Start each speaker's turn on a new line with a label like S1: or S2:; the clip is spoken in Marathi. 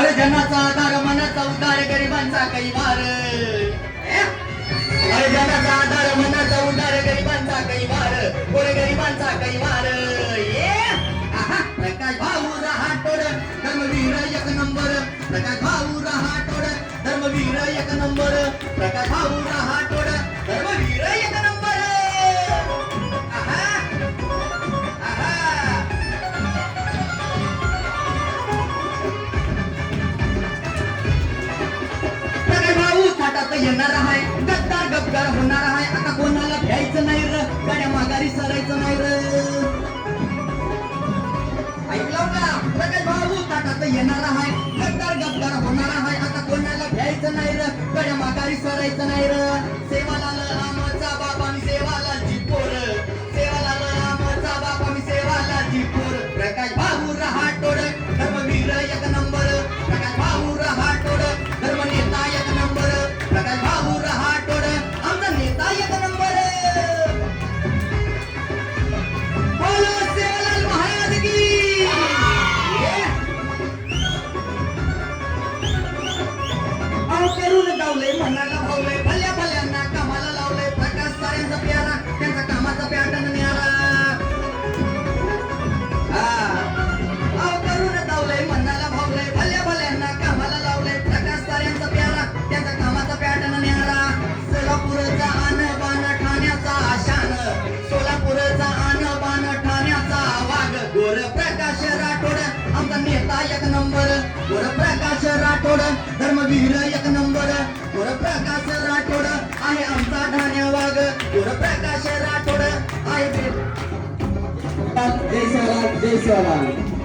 S1: अरे जनाचा आधार मनाचा उद्धार गरिबांचा कैवार अरे जनाचा आधार मनाचा उद्धार गरिबांचा कैवार गोरे गरिबांचा कैवार ये प्रकाश भाऊ रहाटोड धर्मवीर एक नंबर. प्रकाश भाऊ रहाटोड धर्मवीर एक नंबर. प्रकाश भाऊ रहाटोड धर्मवीर येणार आहे. गद्दार गद्दार होणार आहे. आता कोणाला भ्यायचं नाही र? गाड्या माघारी सरायचं नाही र? ऐकलं का? प्रकाश भाऊ ताटात येणार आहे. गद्दार गद्दार होणार आहे. आता कोणाला घ्यायचं नाही र? गाड्या माघारी सरायचं नाही र? सेवा करून मनाला भावले भल्या भल्यांना कामाला लावले प्रकाश साऱ्यांचा प्यारा त्यांचा कामाचा पॅटर्न न्यारा हा. अहो करून गावले मनाला भावले भल्या भल्यांना कामाला लावले प्रकाश साऱ्यांचा प्यारा त्यांचा कामाचा पॅटर्न मिळाला. सोलापूरचा आणबाण ठाण्याचा आशान सोलापूरचा आणबाण ठाण्याचा वाघ. गोर प्रकाश राठोड आमचा नेता एक नंबर. गोर प्रकाश राठोड धर्मवीर प्रकाश राठोड आहे
S2: जय शिवराम जय